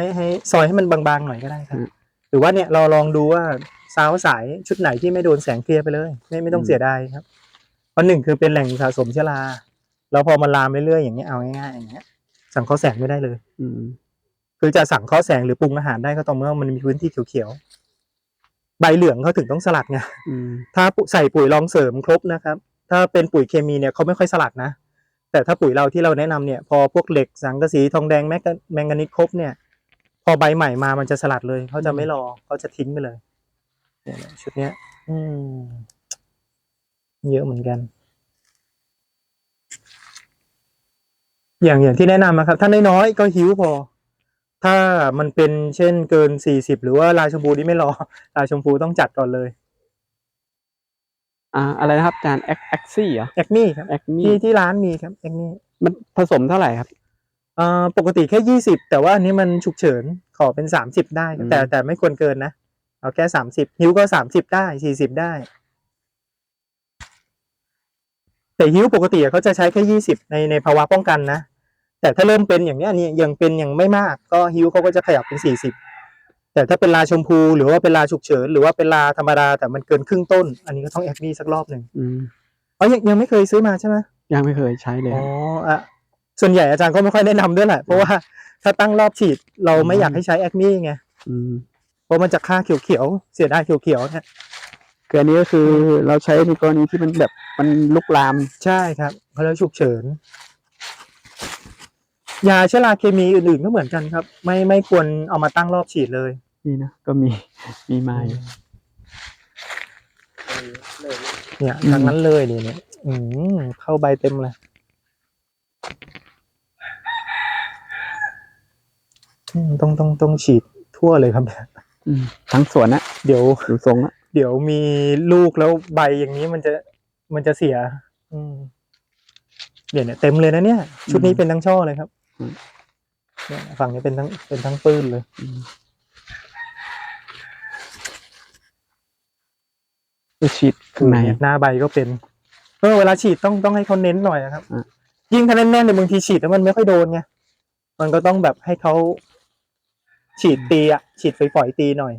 ให้ให้ซอยให้มันบางๆหน่อยก็ได้ครับอืมหรือว่าเนี่ยเราลองดูว่าซาวสายชุดไหนที่ไม่โดนแสงเคลียร์ไปเลย ไม่ไม่ต้องอืมเสียดายครับ เพราะหนึ่งคือเป็นแหล่งสะสมเชื้อราแล้วพอมันลามเรื่อยๆอย่างเงี้ยเอาง่ายๆอย่างเงี้ย สังเคราะห์แสงไม่ได้เลย อืมคือจะสั่งเคราะห์แสงหรือปรุงอาหารได้ก็ต่อเมื่อมันมีพื้นที่เขียวๆ ใบเหลืองเขาถึงต้องสลัดไงอืมถ้าปุ๋ยใส่ปุ๋ยรองเสริมครบนะครับ ถ้าเป็นปุ๋ยเคมีเนี่ยเขาไม่ค่อยสลัดนะ แต่ถ้าปุ๋ยเราที่เราแนะนำเนี่ย พอพวกเหล็กสังกะสีทองแดงแมกกาแมงกานีสครบเนี่ยพ อใบใหม่มามันจะสลัดเลยเขาจะไม่รอเขาจะทิ้งไปเลยเนี่ยชุดเนี้ย อืม เยอะเหมือนกัน อย่างอย่างที่แนะนำนะครับ ถ้าน้อยๆก็หิวพอ ถ้ามันเป็นเช่นเกินสี่สิบหรือว่าลายชมพูที่ไม่รอ ลายชมพูต้องจัดก่อนเลย อ่า อะไรนะครับอาจารย์แอคแอคซี่เหรอแอคมี่ครับแอคมี่ที่ที่ร้านมีครับแอคมี่มันผสมเท่าไหร่ครับเอ่อ ปกติแค่ยี่สิบแต่ว่าอันนี้มันฉุกเฉินขอเป็นสามสิบได้ครับอืมแต่แต่ไม่ควรเกินนะ เอาแค่สามสิบฮิวก็สามสิบได้สี่สิบได้ แต่ฮิวปกติอะเขาจะใช้แค่ยี่สิบในในภาวะป้องกันนะ แต่ถ้าเริ่มเป็นอย่างเนี้ยนี่ยังเป็นอย่างไม่มาก ก็ฮิวเขาก็จะขยับเป็นสี่สิบแต่ถ้าเป็นลาชมพูหรือว่าเป็นลาฉุกเฉินหรือว่าเป็นลาธรรมดาแต่มันเกินครึ่งต้น อันนี้ก็ต้องแอคมี่สักรอบหนึ่งอืมอ๋อยังยังไม่เคยซื้อมาใช่ไหมยังไม่เคยใช้เลยอ๋ออะ ส่วนใหญ่อาจารย์ก็ไม่ค่อยแนะนำด้วยแหละ เพราะว่าถ้าตั้งรอบฉีดเราไม่อยากให้ใช้แอคมี่ไงอืมเพราะมันจะค่าเขียวๆเสียดายเขียวๆเนี่ยคืออันนี้ก็คือเราใช้ในกรณีที่มันแบบมันลุกลามใช่ครับเพราะแล้วฉุกเฉินยาเชื้อราเคมีอื่นๆก็เหมือนกันครับ ไม่ไม่ควรเอามาตั้งรอบฉีดเลย นี่นะก็มีมีไม้เนี่ยอืมทางนั้นเลยนี่เนี่ยอืมเข้าใบเต็มเลยอืม ต้องต้องต้องฉีดทั่วเลยครับอืมทั้งสวนนะเดี๋ยวดูทรงอะเดี๋ยวมีลูกแล้วใบอย่างนี้มันจะมันจะเสีย อืมเดี๋ยวเนี่ยเต็มเลยนะเนี่ย ชุดนี้เป็นทั้งช่อเลยครับเนี่ยฝั่งนี้เป็นทั้งเป็นทั้งปื้นเลยอืมไปฉีดข้างในเนี่ยหน้าใบก็เป็นเออเวลาฉีดต้องต้องให้เขาเน้นหน่อยนะครับอะยิ่งถ้าแน่นๆในยบางทีฉีดแล้วมันไม่ค่อยโดนไงมันก็ต้องแบบให้เขา ฉีดตีอะฉีดฝอยๆตีหน่อย